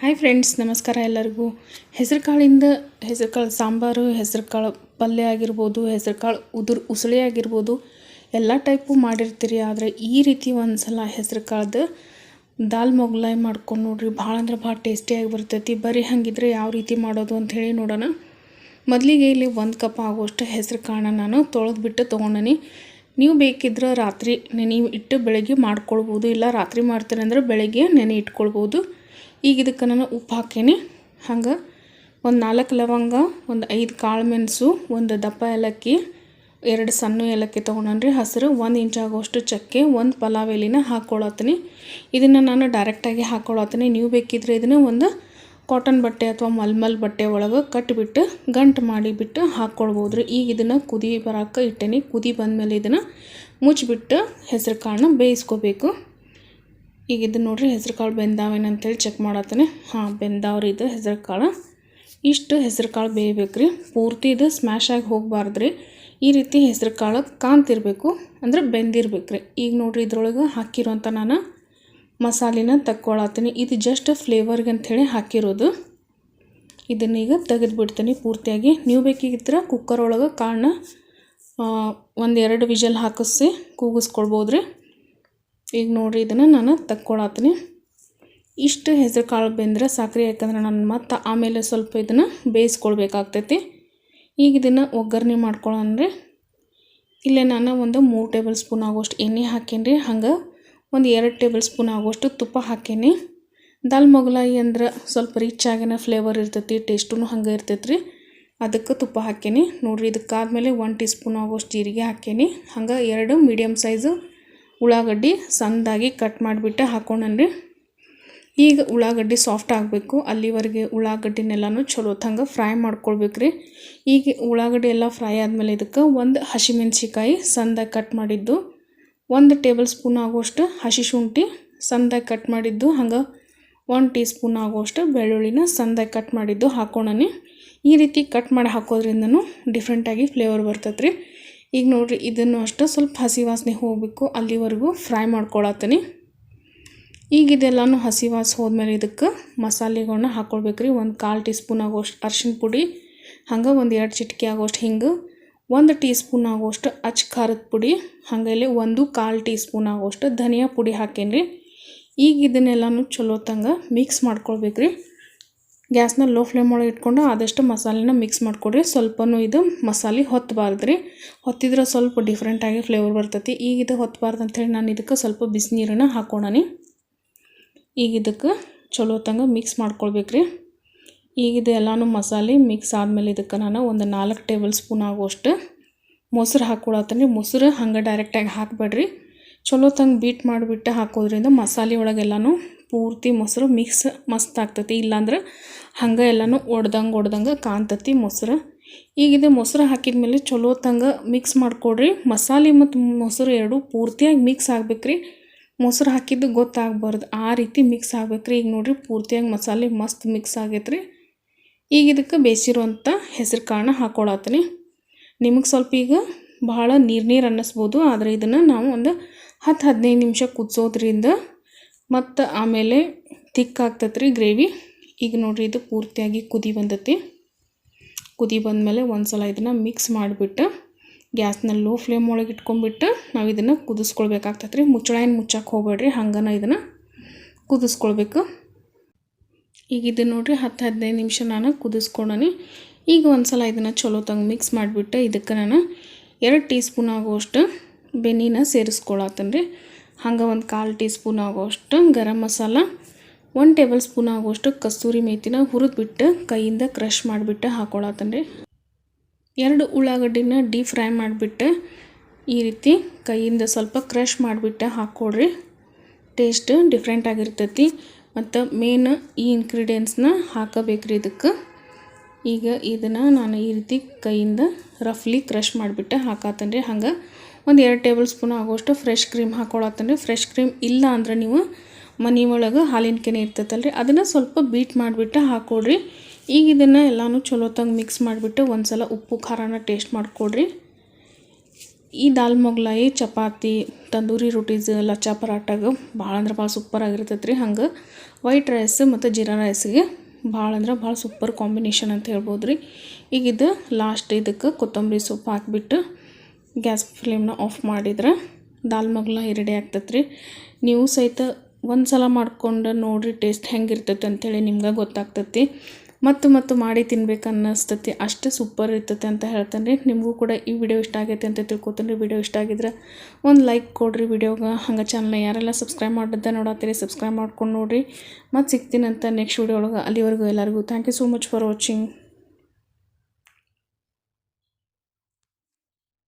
Hi friends ನಮಸ್ಕಾರ ಎಲ್ಲರಿಗೂ. ಹೆಸರು ಕಾಳಿಂದ ಹೆಸರು ಕಾಳು ಸಾಂಬಾರು ಹೆಸರು ಕಾಳು ಪಲ್ಯ ಆಗಿರ್ಬೋದು ಹೆಸರು ಕಾಳು ಉದುರು ಉಸಳಿ ಆಗಿರ್ಬೋದು, ಎಲ್ಲ ಟೈಪು ಮಾಡಿರ್ತೀರಿ. ಆದರೆ ಈ ರೀತಿ ಒಂದು ಸಲ ಹೆಸರು ಕಾಳ್ದು ದಾಲ್ ಮೊಗ್ಲಾಯ್ ಮಾಡ್ಕೊಂಡು ನೋಡ್ರಿ, ಭಾಳ ಅಂದ್ರೆ ಭಾಳ ಟೇಸ್ಟಿಯಾಗಿ ಬರ್ತೈತಿ. ಬರೀ ಹಾಗಿದ್ರೆ ಯಾವ ರೀತಿ ಮಾಡೋದು ಅಂತ ಹೇಳಿ ನೋಡೋಣ. ಮೊದಲಿಗೆ ಇಲ್ಲಿ ಒಂದು ಕಪ್ ಆಗುವಷ್ಟು ಹೆಸರು ಕಾಳನ್ನ ನಾನು ತೊಳೆದ್ಬಿಟ್ಟು ತೊಗೊಂಡನಿ. ನೀವು ಬೇಕಿದ್ರೆ ರಾತ್ರಿ ನೆನೆ ಇಟ್ಟು ಬೆಳಗ್ಗೆ ಮಾಡ್ಕೊಳ್ಬೋದು. ಇಲ್ಲ ರಾತ್ರಿ ಮಾಡ್ತೀರಂದ್ರೆ ಬೆಳಗ್ಗೆ ನೆನೆ ಇಟ್ಕೊಳ್ಬೋದು. ಈಗ ಇದಕ್ಕೆ ನಾನು ಉಪ್ಪು ಹಾಕೇನಿ. ಹಂಗೆ ಒಂದು ನಾಲ್ಕು ಲವಂಗ, ಒಂದು ಐದು ಕಾಳು ಮೆಣಸು, ಒಂದು ದಪ್ಪ ಏಲಕ್ಕಿ, ಎರಡು ಸಣ್ಣ ಏಲಕ್ಕಿ ತೊಗೊಂಡ್ರಿ ಹಸಿರು ಒಂದು ಆಗೋಷ್ಟು ಚಕ್ಕೆ, ಒಂದು ಪಲಾವ್ ಎಲಿನ ಹಾಕ್ಕೊಳತ್ತೀನಿ ಇದನ್ನು ನಾನು ಡೈರೆಕ್ಟಾಗಿ ಹಾಕ್ಕೊಳತ್ತೀನಿ ನೀವು ಬೇಕಿದ್ರೆ ಇದನ್ನು ಒಂದು ಕಾಟನ್ ಬಟ್ಟೆ ಅಥವಾ ಮಲ್ಮಲ್ ಬಟ್ಟೆ ಒಳಗೆ ಕಟ್ಟಿಬಿಟ್ಟು ಗಂಟು ಮಾಡಿಬಿಟ್ಟು ಹಾಕ್ಕೊಳ್ಬೋದು ರೀ ಈಗ ಇದನ್ನು ಕುದಿ ಬರೋಕೆ ಇಟ್ಟೇನಿ. ಕುದಿ ಬಂದಮೇಲೆ ಇದನ್ನು ಮುಚ್ಚಿಬಿಟ್ಟು ಹೆಸರು ಕಾಳನ್ನ ಬೇಯಿಸ್ಕೋಬೇಕು. ಈಗ ಇದು ನೋಡ್ರಿ, ಹೆಸರು ಕಾಳು ಬೆಂದಾವೇನು ಅಂತೇಳಿ ಚೆಕ್ ಮಾಡತ್ತೀನಿ. ಹಾಂ ಬೆಂದಾವ್ರಿ ಇದು ಹೆಸರು ಕಾಳು. ಇಷ್ಟು ಹೆಸರು ಕಾಳು ಬೇಯಬೇಕು ರೀ ಪೂರ್ತಿ ಇದು ಸ್ಮ್ಯಾಶ್ ಆಗಿ ಹೋಗಬಾರ್ದು ರೀ ಈ ರೀತಿ ಹೆಸರು ಕಾಳು ಕಾಂತಿರಬೇಕು ಅಂದ್ರೆ ಬೆಂದಿರ್ಬೇಕು ರೀ ಈಗ ನೋಡ್ರಿ ಇದ್ರೊಳಗೆ ಹಾಕಿರೋಂಥ ನಾನು ಮಸಾಲಿನ ತಕ್ಕೊಳತ್ತೀನಿ. ಇದು ಜಸ್ಟ್ ಫ್ಲೇವರ್ಗೆ ಅಂಥೇಳಿ ಹಾಕಿರೋದು. ಇದನ್ನೀಗ ತೆಗೆದುಬಿಡ್ತೀನಿ ಪೂರ್ತಿಯಾಗಿ. ನೀವು ಬೇಕಿದ್ರೆ ಕುಕ್ಕರ್ ಒಳಗೆ ಕಾಳನ್ನ ಒಂದೆರಡು ವಿಜಲ್ ಹಾಕಿಸಿ ಕೂಗಿಸ್ಕೊಳ್ಬೋದು ರೀ ಈಗ ನೋಡಿರಿ ಇದನ್ನು ನಾನು ತಕ್ಕೊಳತ್ತೀನಿ ಇಷ್ಟು ಹೆಸರು ಕಾಳು ಬೆಂದರೆ ಸಾಕ್ರಿ, ಯಾಕಂದ್ರೆ ನಾನು ಮತ್ತೆ ಆಮೇಲೆ ಸ್ವಲ್ಪ ಇದನ್ನು ಬೇಯಿಸ್ಕೊಳ್ಬೇಕಾಗ್ತೈತಿ. ಈಗ ಇದನ್ನು ಒಗ್ಗರಣೆ ಮಾಡ್ಕೊಳ್ಳೋಣ್ರಿ ಇಲ್ಲೇ ನಾನು ಒಂದು ಮೂರು ಟೇಬಲ್ ಸ್ಪೂನ್ ಆಗೋಷ್ಟು ಎಣ್ಣೆ ಹಾಕೀನಿ ರೀ ಹಂಗೆ ಒಂದು ಎರಡು ಟೇಬಲ್ ಸ್ಪೂನ್ ಆಗೋಷ್ಟು ತುಪ್ಪ ಹಾಕೇನಿ. ದಾಲ್ ಮೊಗಲಾಯಿ ಅಂದ್ರೆ ಸ್ವಲ್ಪ ರಿಚ್ ಆಗಿನ ಫ್ಲೇವರ್ ಇರ್ತೈತಿ ಟೇಸ್ಟೂ ಹಂಗೆ ಇರ್ತೈತಿ ರೀ ಅದಕ್ಕೆ ತುಪ್ಪ ಹಾಕೇನಿ. ನೋಡಿರಿ ಇದಕ್ಕಾದ್ಮೇಲೆ ಒನ್ ಟೀ ಸ್ಪೂನ್ ಆಗೋಷ್ಟು ಜೀರಿಗೆ ಹಾಕೇನಿ. ಹಂಗೆ ಎರಡು ಮೀಡಿಯಮ್ ಸೈಜು ಉಳ್ಳಾಗಡ್ಡಿ ಸಣ್ಣದಾಗಿ ಕಟ್ ಮಾಡಿಬಿಟ್ಟು ಹಾಕೊಂಡನ್ರಿ. ಈಗ ಉಳ್ಳಾಗಡ್ಡಿ ಸಾಫ್ಟ್ ಆಗಬೇಕು. ಅಲ್ಲಿವರೆಗೆ ಉಳ್ಳಾಗಡ್ಡಿನೆಲ್ಲನೂ ಚಲೋ ತಂಗ ಫ್ರೈ ಮಾಡ್ಕೊಳ್ಬೇಕ್ರಿ. ಈಗ ಉಳ್ಳಾಗಡ್ಡಿ ಎಲ್ಲ ಫ್ರೈ ಆದಮೇಲೆ ಇದಕ್ಕೆ ಒಂದು ಹಸಿಮೆಣ್ಸಿಕಾಯಿ ಸಣ್ಣದಾಗಿ ಕಟ್ ಮಾಡಿದ್ದು, ಒಂದು ಟೇಬಲ್ ಸ್ಪೂನ್ ಆಗೋಷ್ಟು ಹಸಿ ಶುಂಠಿ ಸಣ್ಣದಾಗಿ ಕಟ್ ಮಾಡಿದ್ದು, ಹಂಗೆ ಒಂದು ಟೀ ಸ್ಪೂನ್ ಆಗುವಷ್ಟು ಬೆಳ್ಳುಳ್ಳಿನ ಸಣ್ಣದಾಗಿ ಕಟ್ ಮಾಡಿದ್ದು ಹಾಕೋಣನಿ ಈ ರೀತಿ ಕಟ್ ಮಾಡಿ ಹಾಕೋದ್ರಿಂದನೂ ಡಿಫ್ರೆಂಟಾಗಿ ಫ್ಲೇವರ್ ಬರ್ತೈತೆ ರೀ ಈಗ ನೋಡಿರಿ, ಇದನ್ನು ಅಷ್ಟು ಸ್ವಲ್ಪ ಹಸಿ ವಾಸನೆ ಹೋಗಬೇಕು. ಅಲ್ಲಿವರೆಗೂ ಫ್ರೈ ಮಾಡ್ಕೊಳತ್ತೀನಿ. ಈಗ ಇದೆಲ್ಲನೂ ಹಸಿ ವಾಸ ಹೋದ್ಮೇಲೆ ಇದಕ್ಕೆ ಮಸಾಲೆಗಳನ್ನ ಹಾಕ್ಕೊಳ್ಬೇಕು ರೀ ಒಂದು ಕಾಲು ಟೀ ಸ್ಪೂನ್ ಆಗೋಷ್ಟು ಅರ್ಶಿನ ಪುಡಿ, ಹಂಗೆ ಒಂದು ಎರಡು ಚಿಟಿಕೆ ಆಗೋಷ್ಟು ಹಿಂಗೆ, ಒಂದು ಟೀ ಸ್ಪೂನ್ ಆಗೋಷ್ಟು ಅಚ್ ಖಾರದ ಪುಡಿ, ಹಾಗೆ ಒಂದು ಕಾಲು ಟೀ ಸ್ಪೂನ್ ಆಗೋಷ್ಟು ಧನಿಯಾ ಪುಡಿ ಹಾಕೇನಿ ಈಗ ಇದನ್ನೆಲ್ಲನೂ ಚಲೋ ತಂಗ ಮಿಕ್ಸ್ ಮಾಡ್ಕೊಳ್ಬೇಕು ರೀ ಗ್ಯಾಸ್ನ ಲೋ ಫ್ಲೇಮ್ ಒಳಗೆ ಇಟ್ಕೊಂಡು ಆದಷ್ಟು ಮಸಾಲೆನ ಮಿಕ್ಸ್ ಮಾಡಿಕೊಡ್ರಿ. ಸ್ವಲ್ಪನೂ ಇದು ಮಸಾಲೆ ಹೊತ್ತಬಾರ್ದು ರೀ ಹೊತ್ತಿದ್ರೆ ಸ್ವಲ್ಪ ಡಿಫ್ರೆಂಟಾಗಿ ಫ್ಲೇವರ್ ಬರ್ತೈತಿ. ಈಗ ಇದು ಹೊತ್ತಬಾರ್ದು ಅಂಥೇಳಿ ನಾನು ಇದಕ್ಕೆ ಸ್ವಲ್ಪ ಬಿಸಿನೀರನ್ನ ಹಾಕೋಣನಿ. ಈಗ ಇದಕ್ಕೆ ಚಲೋ ತಂಗ ಮಿಕ್ಸ್ ಮಾಡ್ಕೊಳ್ಬೇಕು ರೀ ಈಗ ಇದು ಎಲ್ಲನೂ ಮಸಾಲೆ ಮಿಕ್ಸ್ ಆದಮೇಲೆ ಇದಕ್ಕೆ ನಾನು ಒಂದು ನಾಲ್ಕು ಟೇಬಲ್ ಸ್ಪೂನ್ ಆಗುವಷ್ಟು ಮೊಸರು ಹಾಕ್ಕೊಳತ್ತೀನಿ ಮೊಸರು ಹಂಗೆ ಡೈರೆಕ್ಟಾಗಿ ಹಾಕಬೇಡ್ರಿ. ಚಲೋ ತಂಗ ಬೀಟ್ ಮಾಡಿಬಿಟ್ಟು ಹಾಕೋದ್ರಿಂದ ಮಸಾಲೆ ಒಳಗೆಲ್ಲನೂ ಪೂರ್ತಿ ಮೊಸರು ಮಿಕ್ಸ್ ಮಸ್ತ್ ಆಗ್ತತಿ. ಇಲ್ಲಾಂದ್ರೆ ಹಂಗೆ ಎಲ್ಲನೂ ಒಡ್ದಂಗೆ ಒಡ್ದಂಗೆ ಕಾಣ್ತತಿ ಮೊಸರು. ಈಗ ಇದು ಮೊಸರು ಹಾಕಿದ್ಮೇಲೆ ಚಲೋ ತಂಗ ಮಿಕ್ಸ್ ಮಾಡಿಕೊಡ್ರಿ. ಮಸಾಲೆ ಮತ್ತು ಮೊಸರು ಎರಡು ಪೂರ್ತಿಯಾಗಿ ಮಿಕ್ಸ್ ಆಗ್ಬೇಕ್ರಿ. ಮೊಸರು ಹಾಕಿದ್ದು ಗೊತ್ತಾಗಬಾರ್ದು. ಆ ರೀತಿ ಮಿಕ್ಸ್ ಆಗ್ಬೇಕ್ರಿ. ಈಗ ನೋಡಿರಿ ಪೂರ್ತಿಯಾಗಿ ಮಸಾಲೆ ಮಸ್ತ್ ಮಿಕ್ಸ್ ಆಗೈತ್ರಿ. ಈಗ ಇದಕ್ಕೆ ಬೇಯಿಸಿರುವಂಥ ಹೆಸರು ಕಾಳನ್ನ ಹಾಕ್ಕೊಳತ್ತೀನಿ ನಿಮಗೆ ಸ್ವಲ್ಪ ಈಗ ಭಾಳ ನೀರು ನೀರು ಅನ್ನಿಸ್ಬೋದು. ಆದರೆ ಇದನ್ನು ನಾವು ಒಂದು ಹತ್ತು ಹದಿನೈದು ನಿಮಿಷ ಕುದಿಸೋದ್ರಿಂದ ಮತ್ತು ಆಮೇಲೆ ತಿಕ್ ಆಗ್ತೈತೆ ರೀ ಗ್ರೇವಿ. ಈಗ ನೋಡಿರಿ ಇದು ಪೂರ್ತಿಯಾಗಿ ಕುದಿ ಬಂದತಿ. ಕುದಿ ಬಂದಮೇಲೆ ಒಂದು ಸಲ ಇದನ್ನು ಮಿಕ್ಸ್ ಮಾಡಿಬಿಟ್ಟು ಗ್ಯಾಸ್ನ ಲೋ ಫ್ಲೇಮ್ ಒಳಗೆ ಇಟ್ಕೊಂಡ್ಬಿಟ್ಟು ನಾವು ಇದನ್ನು ಕುದಿಸ್ಕೊಳ್ಬೇಕಾಗ್ತೈತೆ ರೀ ಮುಚ್ಚಳ ಏನು ಮುಚ್ಚಕ್ಕೆ ಹೋಗ್ಬೇಡ್ರಿ, ಹಂಗನ ಇದನ್ನು ಕುದಿಸ್ಕೊಳ್ಬೇಕು. ಈಗ ಇದು ನೋಡಿರಿ ಹತ್ತು ಹದಿನೈದು ನಿಮಿಷ ನಾನು ಕುದಿಸ್ಕೊಂಡನಿ. ಈಗ ಒಂದು ಸಲ ಇದನ್ನು ಚಲೋ ತಂಗ ಮಿಕ್ಸ್ ಮಾಡಿಬಿಟ್ಟು ಇದಕ್ಕೆ ನಾನು ಎರಡು ಟೀ ಸ್ಪೂನ್ ಆಗುವಷ್ಟು ಬೆನ್ನಿನ ಸೇರಿಸ್ಕೊಳತ್ತೇನೆ ರೀ ಹಂಗೆ ಒಂದು ಕಾಲು ಟೀ ಸ್ಪೂನ್ ಆಗೋಷ್ಟು ಗರಂ ಮಸಾಲ, ಒಂದು ಟೇಬಲ್ ಸ್ಪೂನ್ ಆಗುವಷ್ಟು ಕಸ್ತೂರಿ ಮೇಥಿನ ಹುರಿದ್ಬಿಟ್ಟು ಕೈಯಿಂದ ಕ್ರಷ್ ಮಾಡಿಬಿಟ್ಟು ಹಾಕೊಳತ್ತನ್ರಿ. ಎರಡು ಉಳ್ಳಾಗಡ್ಡಿನ ಡೀಪ್ ಫ್ರೈ ಮಾಡಿಬಿಟ್ಟು ಈ ರೀತಿ ಕೈಯಿಂದ ಸ್ವಲ್ಪ ಕ್ರಷ್ ಮಾಡಿಬಿಟ್ಟು ಹಾಕ್ಕೊಡ್ರಿ ಟೇಸ್ಟ್ ಡಿಫ್ರೆಂಟ್ ಆಗಿರ್ತೈತಿ ಮತ್ತು ಮೇನ್ ಈ ಇಂಗ್ರೀಡಿಯೆಂಟ್ಸ್ನ ಹಾಕಬೇಕ್ರಿ ಇದಕ್ಕೆ ಈಗ ಇದನ್ನು ನಾನು ಈ ರೀತಿ ಕೈಯಿಂದ ರಫ್ಲಿ ಕ್ರಷ್ ಮಾಡಿಬಿಟ್ಟು ಹಾಕಾತನ್ರಿ ಹಂಗೆ ಒಂದು ಎರಡು ಟೇಬಲ್ ಸ್ಪೂನ್ ಆಗೋಷ್ಟು ಫ್ರೆಶ್ ಕ್ರೀಮ್ ಹಾಕೊಳತ್ತೀನಿ ಫ್ರೆಶ್ ಕ್ರೀಮ್ ಇಲ್ಲ ಅಂದ್ರೆ ನೀವು ಮನೆ ಒಳಗೆ ಹಾಲಿನ ಕೆನೆ ಇರ್ತೈತಲ್ಲ ರೀ ಅದನ್ನು ಸ್ವಲ್ಪ ಬೀಟ್ ಮಾಡಿಬಿಟ್ಟು ಹಾಕ್ಕೊಡ್ರಿ ಈಗ ಇದನ್ನು ಎಲ್ಲನೂ ಚಲೋ ತಂಗೆ ಮಿಕ್ಸ್ ಮಾಡಿಬಿಟ್ಟು ಒಂದು ಸಲ ಉಪ್ಪು, ಖಾರನ ಟೇಸ್ಟ್ ಮಾಡಿಕೊಡ್ರಿ ಈ ದಾಲ್ ಮೊಗ್ಲಾಯಿ, ಚಪಾತಿ, ತಂದೂರಿ ರೊಟೀಸ್ ಲಚ್ಚಾ ಪರಾಟಾಗ ಭಾಳ ಅಂದ್ರೆ ಭಾಳ ಸೂಪರ್ ಆಗಿರ್ತೈತೆ ರೀ ಹಂಗೆ ವೈಟ್ ರೈಸ್ ಮತ್ತು ಜೀರಾ ರೈಸ್ಗೆ ಭಾಳ ಅಂದ್ರೆ ಭಾಳ ಸೂಪರ್ ಕಾಂಬಿನೇಷನ್ ಅಂತ ಹೇಳ್ಬೋದು ರೀ ಈಗ ಇದು ಲಾಸ್ಟ್ ಇದಕ್ಕೆ ಕೊತ್ತಂಬರಿ ಸೊಪ್ಪು ಹಾಕ್ಬಿಟ್ಟು ಗ್ಯಾಸ್ ಫ್ಲೇಮ್ನ ಆಫ್ ಮಾಡಿದ್ರೆ ದಾಲ್ ಮಗ್ಲ ರೆಡಿ ಆಗ್ತೈತೆ ರೀ ನೀವು ಸಹಿತ ಒಂದು ಸಲ ಮಾಡ್ಕೊಂಡು ನೋಡಿರಿ, ಟೇಸ್ಟ್ ಹೆಂಗಿರ್ತೈತೆ ಅಂಥೇಳಿ ನಿಮ್ಗೆ ಗೊತ್ತಾಗ್ತೈತಿ. ಮತ್ತು ಮತ್ತು ಮಾಡಿ ತಿನ್ಬೇಕು ಅನ್ನಿಸ್ತೈತಿ. ಅಷ್ಟು ಸೂಪರ್ ಇರ್ತೈತೆ ಅಂತ ಹೇಳ್ತೇನೆ ರೀ ನಿಮಗೂ ಕೂಡ ಈ ವಿಡಿಯೋ ಇಷ್ಟ ಆಗೈತೆ ಅಂತ ತಿಳ್ಕೊತೀನಿ. ರೀ ವಿಡಿಯೋ ಇಷ್ಟ ಆಗಿದ್ರೆ ಒಂದು ಲೈಕ್ ಕೊಡಿರಿ ವಿಡಿಯೋಗೆ ಹಂಗೆ ಚಾನಲ್ನ ಯಾರೆಲ್ಲ ಸಬ್ಸ್ಕ್ರೈಬ್ ಮಾಡಿದ್ದೆ ನೋಡತ್ತೀರಿ ಸಬ್ಸ್ಕ್ರೈಬ್ ಮಾಡ್ಕೊಂಡು ನೋಡಿರಿ. ಮತ್ತು ಸಿಗ್ತೀನಿ ಅಂತ ನೆಕ್ಸ್ಟ್ ವಿಡಿಯೋ ಒಳಗೆ ಅಲ್ಲಿವರೆಗೂ ಎಲ್ಲರಿಗೂ. Thank you so much for watching